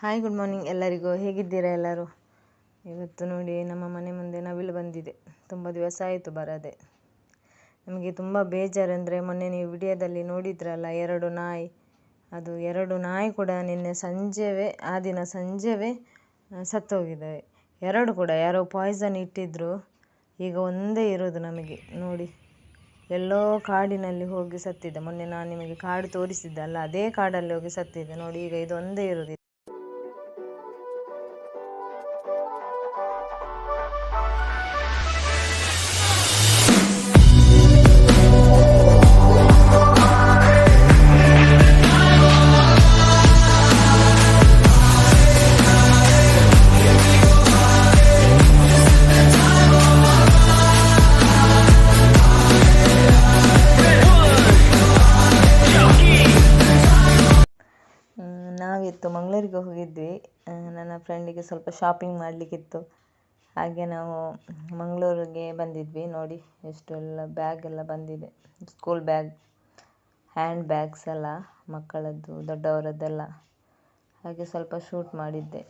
Hi good morning ಎಲ್ಲರಿಗೂ. ಹೇಗಿದ್ದೀರಾ ಎಲ್ಲರೂ? ಇವತ್ತು ನೋಡಿ ನಮ್ಮ ಮನೆ ಮುಂದೆ ನವಿಲು ಬಂದಿದೆ. ತುಂಬ ದಿವಸ ಆಯಿತು ಬರದೆ. ನಮಗೆ ತುಂಬ ಬೇಜಾರಂದರೆ ಮೊನ್ನೆ ನೀವು ವಿಡಿಯೋದಲ್ಲಿ ನೋಡಿದ್ರಲ್ಲ, ಎರಡು ನಾಯಿ. ಅದು ಎರಡು ನಾಯಿ ಕೂಡ ನಿನ್ನೆ ಸಂಜೆವೇ, ಆ ದಿನ ಸಂಜೆವೇ ಸತ್ತೋಗಿದ್ದಾವೆ. ಎರಡು ಕೂಡ, ಯಾರೋ ಪಾಯ್ಸನ್ ಇಟ್ಟಿದ್ರು. ಈಗ ಒಂದೇ ಇರೋದು ನಮಗೆ. ನೋಡಿ, ಎಲ್ಲೋ ಕಾಡಿನಲ್ಲಿ ಹೋಗಿ ಸತ್ತಿದೆ ಮೊನ್ನೆ ನಾನು ನಿಮಗೆ ಕಾಡು ತೋರಿಸಿದ್ದೆ ಅಲ್ಲ ಅದೇ ಕಾಡಲ್ಲಿ ಹೋಗಿ ಸತ್ತಿದೆ ನೋಡಿ, ಈಗ ಇದು ಒಂದೇ ಇರೋದು. ನಾವಿತ್ತು ಮಂಗಳೂರಿಗೆ ಹೋಗಿದ್ವಿ. ನನ್ನ ಫ್ರೆಂಡಿಗೆ ಸ್ವಲ್ಪ ಶಾಪಿಂಗ್ ಮಾಡಲಿಕ್ಕಿತ್ತು. ಹಾಗೆ ನಾವು ಮಂಗಳೂರಿಗೆ ಬಂದಿದ್ವಿ. ನೋಡಿ, ಎಷ್ಟೆಲ್ಲ ಬ್ಯಾಗ್ ಎಲ್ಲ ಬಂದಿದೆ. ಸ್ಕೂಲ್ ಬ್ಯಾಗ್ ಹ್ಯಾಂಡ್ ಬ್ಯಾಗ್ಸ್ ಎಲ್ಲ, ಮಕ್ಕಳದ್ದು, ದೊಡ್ಡವರದ್ದೆಲ್ಲ. ಹಾಗೆ ಸ್ವಲ್ಪ ಶೂಟ್ ಮಾಡಿದ್ದೆ.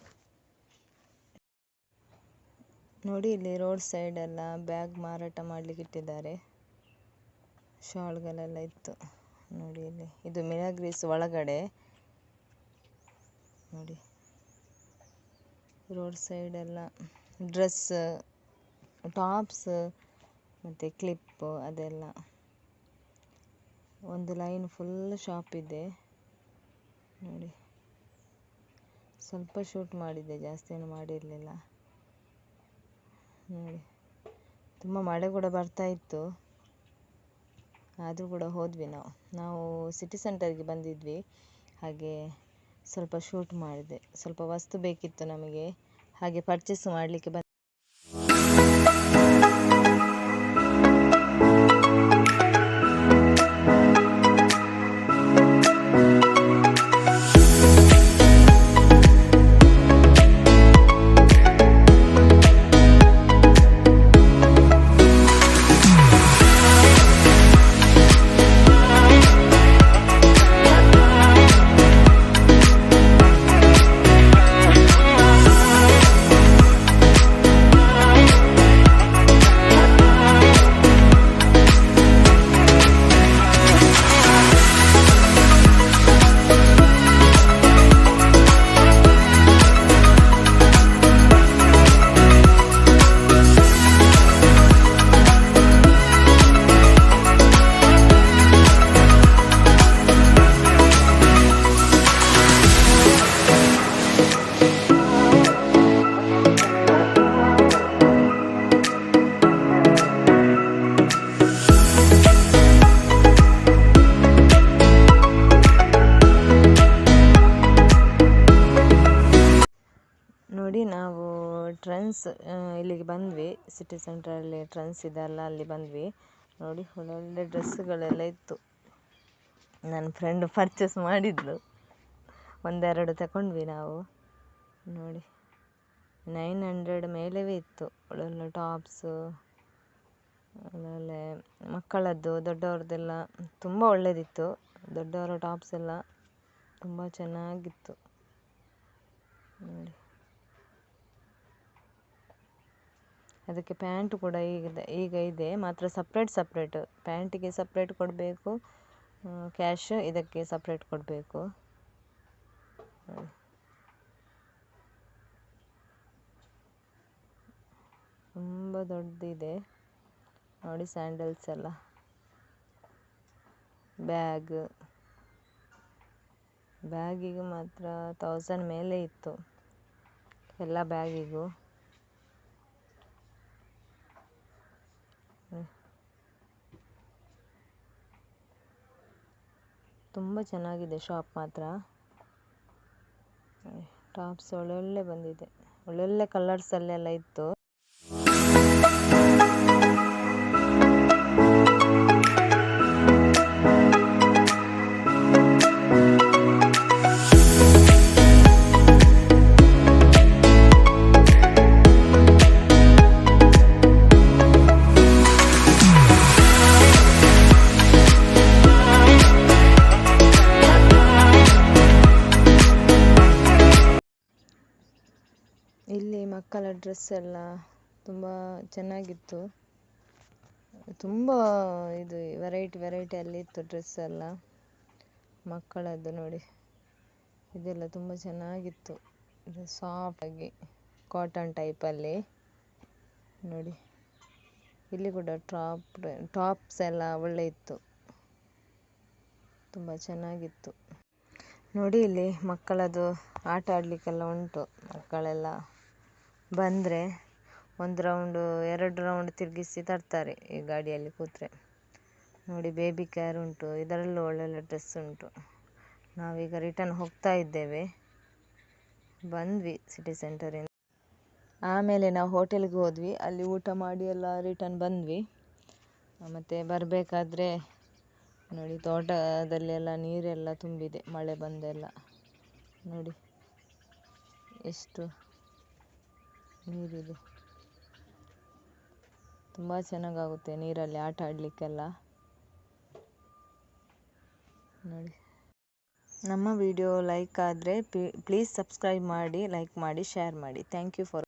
ನೋಡಿ, ಇಲ್ಲಿ ರೋಡ್ ಸೈಡ್ ಎಲ್ಲ ಬ್ಯಾಗ್ ಮಾರಾಟ ಮಾಡಲಿಕ್ಕೆ ಇಟ್ಟಿದ್ದಾರೆ. ಶಾಲ್ಗಳೆಲ್ಲ ಇತ್ತು. ನೋಡಿ ಇಲ್ಲಿ, ಇದು ಮಿರಾಗ್ರೀಸ್ ಒಳಗಡೆ. ನೋಡಿ. ರೋಡ್ ಸೈಡ್ ಎಲ್ಲ ಡ್ರೆಸ್, ಟಾಪ್ಸ್, ಮತ್ತು ಕ್ಲಿಪ್ಪು ಅದೆಲ್ಲ. ಒಂದು ಲೈನ್ ಫುಲ್ ಶಾಪ್ ಇದೆ. ನೋಡಿ. ಸ್ವಲ್ಪ ಶೂಟ್ ಮಾಡಿದ್ದೆ, ಜಾಸ್ತಿ ಏನು ಮಾಡಿರಲಿಲ್ಲ. ನೋಡಿ. ತುಂಬ ಮಳೆ ಕೂಡ ಬರ್ತಾ ಇತ್ತು. ಆದರೂ ಕೂಡ ಹೋದ್ವಿ ನಾವು. ನಾವು ಸಿಟಿ ಸೆಂಟರ್ಗೆ ಬಂದಿದ್ವಿ. ಹಾಗೆ ಸ್ವಲ್ಪ ಶೂಟ್ ಮಾಡಿದೆ. ಸ್ವಲ್ಪ ವಸ್ತು ಬೇಕಿತ್ತು ನಮಗೆ. ಹಾಗೆ ಪರ್ಚೇಸ್ ಮಾಡಲಿಕ್ಕೆ ಬಂದು. ಟ್ರೆಂಡ್ಸ್ ಇಲ್ಲಿಗೆ ಬಂದ್ವಿ. ಸಿಟಿ ಸೆಂಟ್ರಲ್ಲಿ ಟ್ರೆಂಡ್ಸ್ ಇದೆಲ್ಲ ಅಲ್ಲಿ ಬಂದ್ವಿ. ನೋಡಿ, ಒಳ್ಳೊಳ್ಳೆ ಡ್ರೆಸ್ಸುಗಳೆಲ್ಲ ಇತ್ತು. ನನ್ನ ಫ್ರೆಂಡ್ ಪರ್ಚೇಸ್ ಮಾಡಿದ್ಲು. ಒಂದೆರಡು ತಗೊಂಡ್ವಿ ನಾವು. ನೋಡಿ ನೈನ್ ಹಂಡ್ರೆಡ್ ಮೇಲವೇ ಇತ್ತು. ಒಳ್ಳೊಳ್ಳೆ ಟಾಪ್ಸು ಆಮೇಲೆ ಮಕ್ಕಳದ್ದು, ದೊಡ್ಡವ್ರದ್ದೆಲ್ಲ ತುಂಬ ಒಳ್ಳೆಯದಿತ್ತು ದೊಡ್ಡವರ ಟಾಪ್ಸ್ ಎಲ್ಲ ತುಂಬ ಚೆನ್ನಾಗಿತ್ತು. ನೋಡಿ. ಅದಕ್ಕೆ ಪ್ಯಾಂಟ್ ಕೂಡ ಈಗ ಈಗ ಇದೆ. ಮಾತ್ರ ಸಪ್ರೇಟ್ ಸಪ್ರೇಟ್ ಪ್ಯಾಂಟಿಗೆ ಸಪ್ರೇಟ್ ಕೊಡಬೇಕು. ಕ್ಯಾಶ್ ಇದಕ್ಕೆ ಸಪ್ರೇಟ್ ಕೊಡಬೇಕು. ತುಂಬ ದೊಡ್ಡದಿದೆ ನೋಡಿ ಸ್ಯಾಂಡಲ್ಸ್ ಎಲ್ಲ. ಬ್ಯಾಗ್ ಬ್ಯಾಗಿಗೆ ಮಾತ್ರ ತೌಸಂಡ್ ಮೇಲೆ ಇತ್ತು. ಎಲ್ಲ ಬ್ಯಾಗಿಗೂ ತುಂಬ ಚೆನ್ನಾಗಿದೆ ಶಾಪ್ ಮಾತ್ರ. ಟಾಪ್ಸ್ ಒಳ್ಳೊಳ್ಳೆ ಬಂದಿದೆ. ಒಳ್ಳೊಳ್ಳೆ ಕಲರ್ಸಲ್ಲೆಲ್ಲ ಇತ್ತು. ಮಕ್ಕಳ ಡ್ರೆಸ್ ಎಲ್ಲ ತುಂಬ ಚೆನ್ನಾಗಿತ್ತು. ತುಂಬ ಇದು ವೆರೈಟಿ ವೆರೈಟಿಯಲ್ಲಿ ಇತ್ತು ಡ್ರೆಸ್ ಎಲ್ಲ. ಮಕ್ಕಳದ್ದು ನೋಡಿ. ಇದೆಲ್ಲ ತುಂಬ ಚೆನ್ನಾಗಿತ್ತು. ಆಗಿ ಕಾಟನ್ ಟೈಪಲ್ಲಿ ನೋಡಿ. ಇಲ್ಲಿ ಕೂಡ ಟಾಪ್ ಟಾಪ್ಸ್ ಎಲ್ಲ ಒಳ್ಳೆ ಇತ್ತು. ತುಂಬ ಚೆನ್ನಾಗಿತ್ತು. ನೋಡಿ ಇಲ್ಲಿ ಮಕ್ಕಳದು ಆಟ ಆಡಲಿಕ್ಕೆಲ್ಲ ಉಂಟು ಮಕ್ಕಳೆಲ್ಲ. ಬಂದರೆ ಒಂದು ರೌಂಡು ಎರಡು ರೌಂಡ್ ತಿರುಗಿಸಿ ತರ್ತಾರೆ ಈ ಗಾಡಿಯಲ್ಲಿ ಕೂತ್ರೆ. ನೋಡಿ ಬೇಬಿ ಕೇರ್ ಉಂಟು. ಇದರಲ್ಲೂ ಒಳ್ಳೊಳ್ಳೆ ಡ್ರೆಸ್ ಉಂಟು. ನಾವೀಗ ರಿಟರ್ನ್ ಹೋಗ್ತಾ ಇದ್ದೇವೆ. ಬಂದ್ವಿ ಸಿಟಿ ಸೆಂಟರಿಂದ ಆಮೇಲೆ ನಾವು ಹೋಟೆಲ್ಗೆ ಹೋದ್ವಿ. ಅಲ್ಲಿ ಊಟ ಮಾಡಿ ಎಲ್ಲ ರಿಟರ್ನ್ ಬಂದ್ವಿ. ಮತ್ತು ಬರಬೇಕಾದ್ರೆ ನೋಡಿ ತೋಟದಲ್ಲಿ ಎಲ್ಲ ನೀರೆಲ್ಲ ತುಂಬಿದೆ. ಮಳೆ ಬಂದೆಲ್ಲ. ನೋಡಿ, ಎಷ್ಟು ನೀರಿದೆ. ತುಂಬ ಚೆನ್ನಾಗಾಗುತ್ತೆ ನೀರಲ್ಲಿ ಆಟ ಆಡಲಿಕ್ಕೆಲ್ಲ. ನೋಡಿ. ನಮ್ಮ ವಿಡಿಯೋ ಲೈಕ್ ಆದರೆ ಪ್ಲೀಸ್ ಸಬ್ಸ್ಕ್ರೈಬ್ ಮಾಡಿ ಲೈಕ್ ಮಾಡಿ ಶೇರ್ ಮಾಡಿ. Thank you for